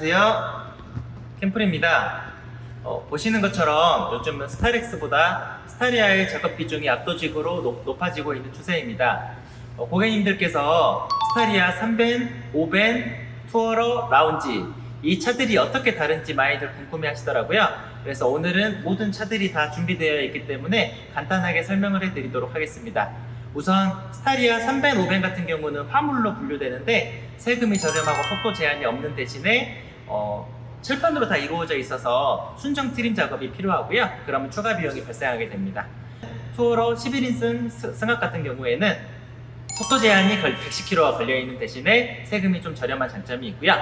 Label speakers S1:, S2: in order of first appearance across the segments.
S1: 안녕하세요. 캠플입니다. 어, 보시는 것처럼 요즘은 스타렉스보다 스타리아의 작업 비중이 압도적으로 높, 높아지고 있는 추세입니다. 어, 고객님들께서 스타리아 3벤, 5벤, 투어러, 라운지 이 차들이 어떻게 다른지 많이들 궁금해 하시더라고요. 그래서 오늘은 모든 차들이 다 준비되어 있기 때문에 간단하게 설명을 해드리도록 하겠습니다. 우선 스타리아 3벤, 5벤 같은 경우는 화물로 분류되는데 세금이 저렴하고 속도 제한이 없는 대신에 어, 철판으로 다 이루어져 있어서 순정 트림 작업이 필요하고요. 그러면 추가 비용이 발생하게 됩니다. 투어로 11인승 승합 같은 경우에는 속도 제한이 110km가 걸려 있는 대신에 세금이 좀 저렴한 장점이 있고요.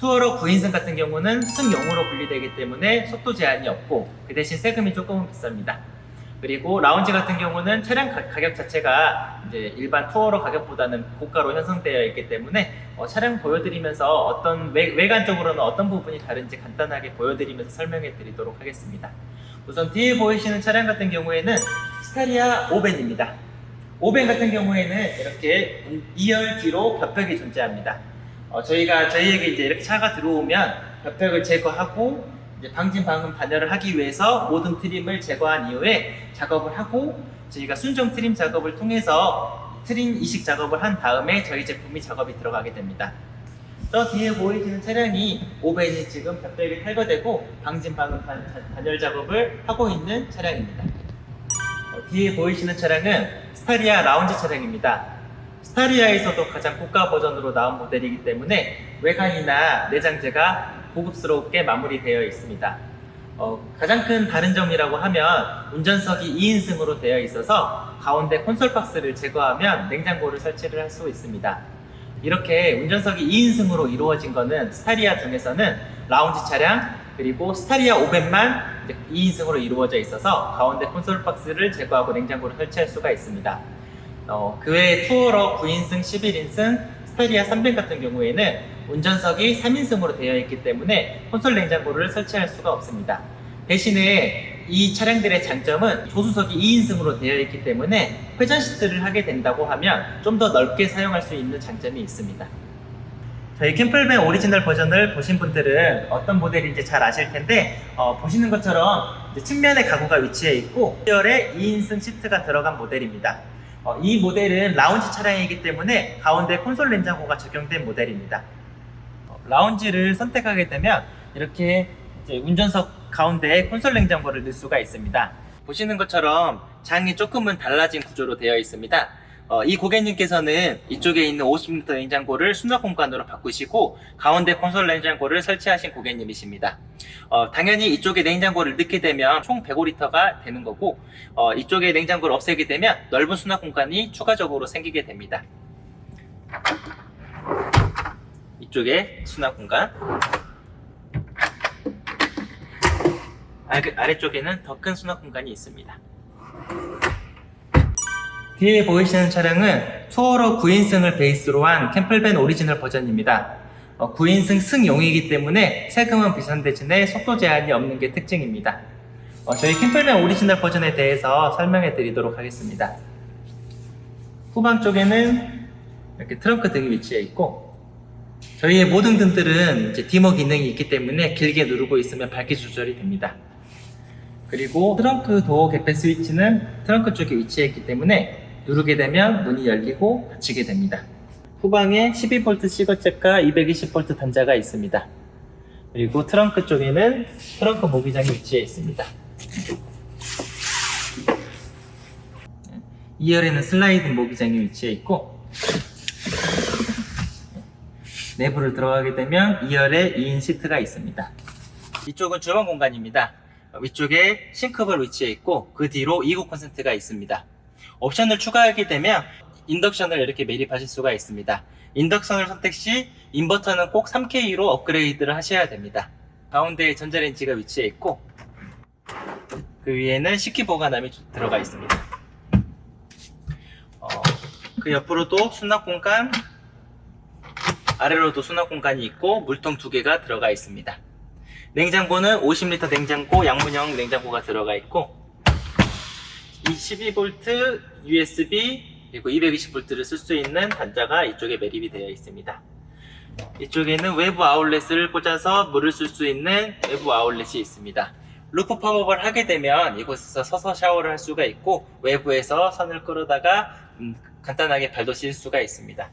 S1: 투어로 9인승 같은 경우는 승용으로 분리되기 때문에 속도 제한이 없고 그 대신 세금이 조금은 비쌉니다. 그리고 라운지 같은 경우는 차량 가, 격 자체가 이제 일반 투어러 가격보다는 고가로 형성되어 있기 때문에 어, 차량 보여드리면서 어떤 외, 외관적으로는 어떤 부분이 다른지 간단하게 보여드리면서 설명해 드리도록 하겠습니다. 우선 뒤에 보이시는 차량 같은 경우에는 스타리아 5벤입니다. 5벤 같은 경우에는 이렇게 2열 뒤로 벽벽이 존재합니다. 어, 저희가 저희에게 이제 이렇게 차가 들어오면 벽벽을 제거하고 이제 방진 방음 단열을 하기 위해서 모든 트림을 제거한 이후에 작업을 하고 저희가 순정 트림 작업을 통해서 트림 이식 작업을 한 다음에 저희 제품이 작업이 들어가게 됩니다. 저 뒤에 보이시는 차량이 5벤이 지금 벽벽이 탈거되고 방진 방음 단- 단열 작업을 하고 있는 차량입니다. 어, 뒤에 보이시는 차량은 스타리아 라운지 차량입니다. 스타리아에서도 가장 고가 버전으로 나온 모델이기 때문에 외관이나 내장재가 고급스럽게 마무리되어 있습니다. 어, 가장 큰 다른 점이라고 하면 운전석이 2인승으로 되어 있어서 가운데 콘솔 박스를 제거하면 냉장고를 설치를 할 수 있습니다. 이렇게 운전석이 2인승으로 이루어진 거는 스타리아 중에서는 라운지 차량 그리고 스타리아 500만 2인승으로 이루어져 있어서 가운데 콘솔 박스를 제거하고 냉장고를 설치할 수가 있습니다. 어, 그 외에 투어러 9인승, 11인승, 스타리아 300 같은 경우에는 운전석이 3인승으로 되어 있기 때문에 콘솔 냉장고를 설치할 수가 없습니다. 대신에 이 차량들의 장점은 조수석이 2인승으로 되어 있기 때문에 회전 시트를 하게 된다고 하면 좀 더 넓게 사용할 수 있는 장점이 있습니다. 저희 캠플밴 오리지널 버전을 보신 분들은 어떤 모델인지 잘 아실 텐데 어, 보시는 것처럼 측면에 가구가 위치해 있고 2열에 2인승 시트가 들어간 모델입니다. 어, 이 모델은 라운지 차량이기 때문에 가운데 콘솔 냉장고가 적용된 모델입니다. 어, 라운지를 선택하게 되면 이렇게 이제 운전석 가운데에 콘솔 냉장고를 넣을 수가 있습니다. 보시는 것처럼 장이 조금은 달라진 구조로 되어 있습니다. 어, 이 고객님께서는 이쪽에 있는 50리터 냉장고를 수납 공간으로 바꾸시고 가운데 콘솔 냉장고를 설치하신 고객님이십니다. 어, 당연히 이쪽에 냉장고를 넣게 되면 총 105리터가 되는 거고 어, 이쪽에 냉장고를 없애게 되면 넓은 수납 공간이 추가적으로 생기게 됩니다. 이쪽에 수납 공간 아래, 아래쪽에는 더 큰 수납 공간이 있습니다. 뒤에 보이시는 차량은 투어로 9인승을 베이스로 한 캠플밴 오리지널 버전입니다. 어, 9인승 승용이기 때문에 세금은 비싼 대신에 속도 제한이 없는 게 특징입니다. 어, 저희 캠플밴 오리지널 버전에 대해서 설명해 드리도록 하겠습니다. 후방 쪽에는 이렇게 트렁크 등이 위치해 있고 저희의 모든 등들은 이제 디머 기능이 있기 때문에 길게 누르고 있으면 밝기 조절이 됩니다. 그리고 트렁크 도어 개폐 스위치는 트렁크 쪽에 위치해 있기 때문에 누르게 되면 문이 열리고 닫히게 됩니다. 후방에 12V 시거잭과 220V 단자가 있습니다. 그리고 트렁크 쪽에는 트렁크 모기장이 위치해 있습니다. 2열에는 슬라이딩 모기장이 위치해 있고 내부를 들어가게 되면 2열에 2인 시트가 있습니다. 이쪽은 주방 공간입니다. 위쪽에 싱크볼 위치해 있고 그 뒤로 2구 콘센트가 있습니다. 옵션을 추가하게 되면 인덕션을 이렇게 매립하실 수가 있습니다. 인덕션을 선택 시 인버터는 꼭 3K로 업그레이드를 하셔야 됩니다. 가운데에 전자레인지가 위치해 있고 그 위에는 식기 보관함이 들어가 있습니다. 어, 그 옆으로도 수납 공간 아래로도 수납 공간이 있고 물통 두 개가 들어가 있습니다. 냉장고는 50리터 냉장고, 양문형 냉장고가 들어가 있고 이 12V USB 그리고 220V를 쓸 수 있는 단자가 이쪽에 매립이 되어 있습니다. 이쪽에는 외부 아울렛을 꽂아서 물을 쓸 수 있는 외부 아울렛이 있습니다. 루프 팝업을 하게 되면 이곳에서 서서 샤워를 할 수가 있고 외부에서 선을 끌어다가 음, 간단하게 발도 씻을 수가 있습니다.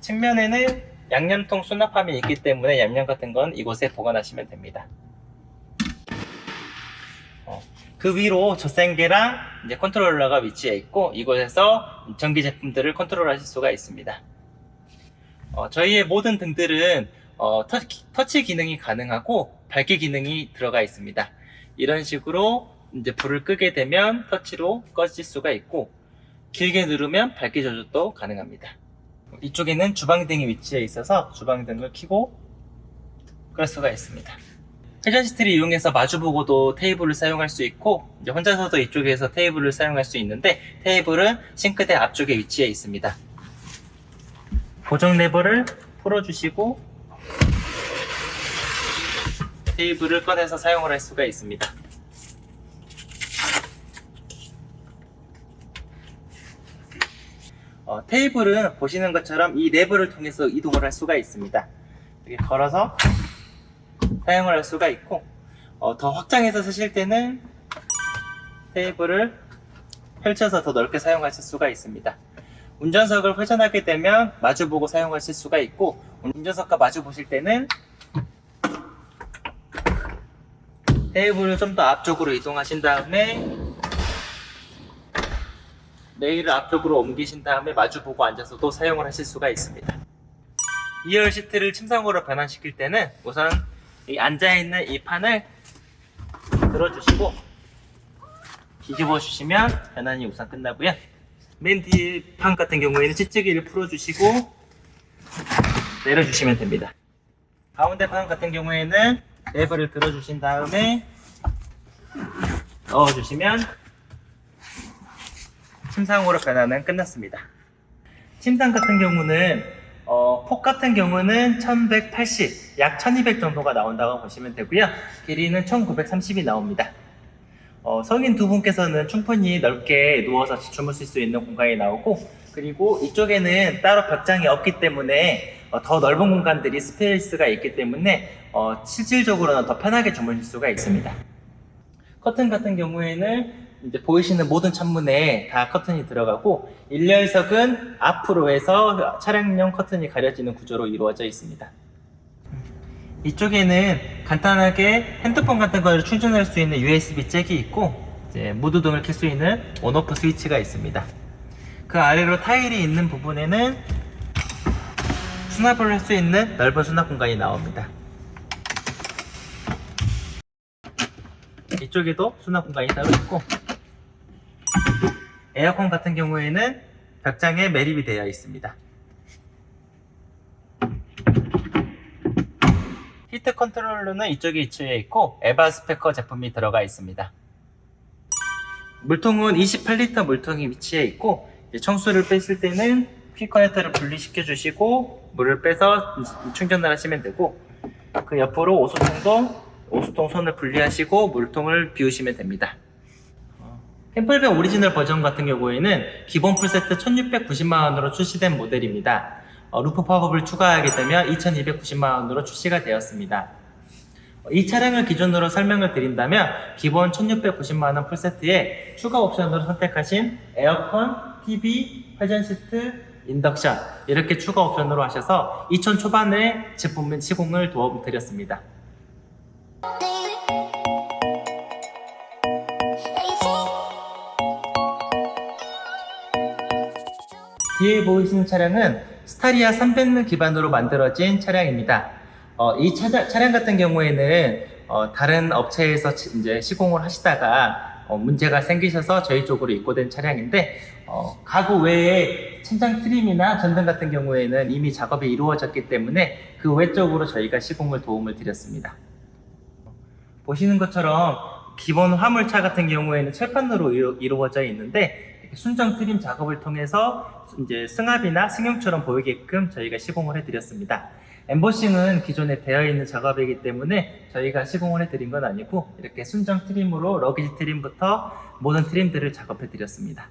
S1: 측면에는 양념통 수납함이 있기 때문에 양념 같은 건 이곳에 보관하시면 됩니다. 어, 그 위로 젖생계랑 이제 컨트롤러가 위치해 있고 이곳에서 전기 제품들을 컨트롤하실 수가 있습니다. 어, 저희의 모든 등들은 어, 터치, 터치 기능이 가능하고 밝기 기능이 들어가 있습니다. 이런 식으로 이제 불을 끄게 되면 터치로 꺼질 수가 있고 길게 누르면 밝기 조절도 가능합니다. 이쪽에는 주방등이 위치해 있어서 주방등을 켜고 끌 수가 있습니다. 회전 시트를 이용해서 마주보고도 테이블을 사용할 수 있고 혼자서도 이쪽에서 테이블을 사용할 수 있는데 테이블은 싱크대 앞쪽에 위치해 있습니다. 고정 레버를 풀어주시고 테이블을 꺼내서 사용을 할 수가 있습니다. 어, 테이블은 보시는 것처럼 이 레버를 통해서 이동을 할 수가 있습니다. 이렇게 걸어서 사용을 할 수가 있고 어, 더 확장해서 쓰실 때는 테이블을 펼쳐서 더 넓게 사용하실 수가 있습니다. 운전석을 회전하게 되면 마주보고 사용하실 수가 있고 운전석과 마주 보실 때는 테이블을 좀 더 앞쪽으로 이동하신 다음에 레일을 앞쪽으로 옮기신 다음에 마주보고 앉아서도 사용을 하실 수가 있습니다. 2열 시트를 침상으로 변환시킬 때는 우선 이 앉아있는 이 판을 들어주시고 뒤집어 주시면 변환이 우선 끝나고요. 맨 뒤에 판 같은 경우에는 찌찌기를 풀어주시고 내려주시면 됩니다. 가운데 판 같은 경우에는 레버를 들어주신 다음에 넣어주시면 침상으로 변환은 끝났습니다. 침상 같은 경우는 어, 폭 같은 경우는 1180, 약 1200 정도가 나온다고 보시면 되고요. 길이는 1930이 나옵니다. 어, 성인 두 분께서는 충분히 넓게 누워서 주무실 수 있는 공간이 나오고 그리고 이쪽에는 따로 벽장이 없기 때문에 어, 더 넓은 공간들이 스페이스가 있기 때문에 어, 실질적으로는 더 편하게 주무실 수가 있습니다. 커튼 같은 경우에는 이제 보이시는 모든 창문에 다 커튼이 들어가고 1열석은 앞으로 해서 차량용 커튼이 가려지는 구조로 이루어져 있습니다. 이쪽에는 간단하게 핸드폰 같은 걸 충전할 수 있는 USB 잭이 있고 이제 무드등을 켤 수 있는 온오프 스위치가 있습니다. 그 아래로 타일이 있는 부분에는 수납을 할 수 있는 넓은 수납 공간이 나옵니다. 이쪽에도 수납 공간이 따로 있고 에어컨 같은 경우에는 벽장에 매립이 되어 있습니다. 히트 컨트롤러는 이쪽에 위치해 있고 에바 스페커 제품이 들어가 있습니다. 물통은 28리터 물통이 위치해 있고 청수를 빼실 때는 퀵 커넥터를 분리시켜 주시고 물을 빼서 충전을 하시면 되고 그 옆으로 오수통도 오수통 선을 분리하시고 물통을 비우시면 됩니다. 템플백 오리지널 버전 같은 경우에는 기본 풀세트 1690만원으로 출시된 모델입니다. 어, 루프 팝업을 추가하게 되면 2290만원으로 출시가 되었습니다. 어, 이 차량을 기준으로 설명을 드린다면 기본 1690만원 풀세트에 추가 옵션으로 선택하신 에어컨, TV, 회전 시트, 인덕션 이렇게 추가 옵션으로 하셔서 2000 초반에 제품 시공을 도와드렸습니다. 뒤에 보이시는 차량은 스타리아 300를 기반으로 만들어진 차량입니다. 어, 이 차자, 차량 같은 경우에는 어, 다른 업체에서 치- 이제 시공을 하시다가 어, 문제가 생기셔서 저희 쪽으로 입고된 차량인데 어, 가구 외에 천장 트림이나 전등 같은 경우에는 이미 작업이 이루어졌기 때문에 그 외적으로 저희가 시공을 도움을 드렸습니다. 보시는 것처럼 기본 화물차 같은 경우에는 철판으로 이루- 이루어져 있는데 순정 트림 작업을 통해서 이제 승합이나 승용처럼 보이게끔 저희가 시공을 해드렸습니다. 엠보싱은 기존에 되어 있는 작업이기 때문에 저희가 시공을 해드린 건 아니고 이렇게 순정 트림으로 러기지 트림부터 모든 트림들을 작업해드렸습니다.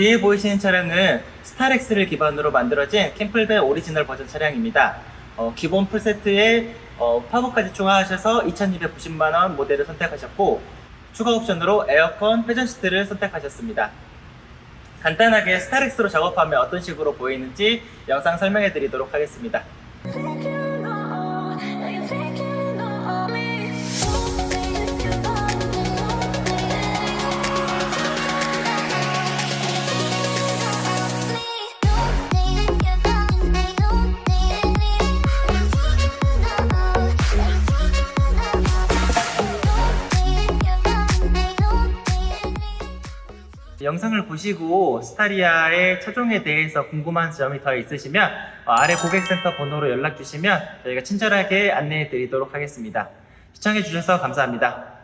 S1: 뒤에 보이시는 차량은 스타렉스를 기반으로 만들어진 캠플벨 오리지널 버전 차량입니다. 어, 기본 풀세트에 어, 파워까지 추가하셔서 2290만원 모델을 선택하셨고 추가 옵션으로 에어컨, 회전 시트를 선택하셨습니다. 간단하게 스타렉스로 작업하면 어떤 식으로 보이는지 영상 설명해 드리도록 하겠습니다. 영상을 보시고 스타리아의 차종에 대해서 궁금한 점이 더 있으시면 어, 아래 고객센터 번호로 연락 주시면 저희가 친절하게 안내해 드리도록 하겠습니다. 시청해 주셔서 감사합니다.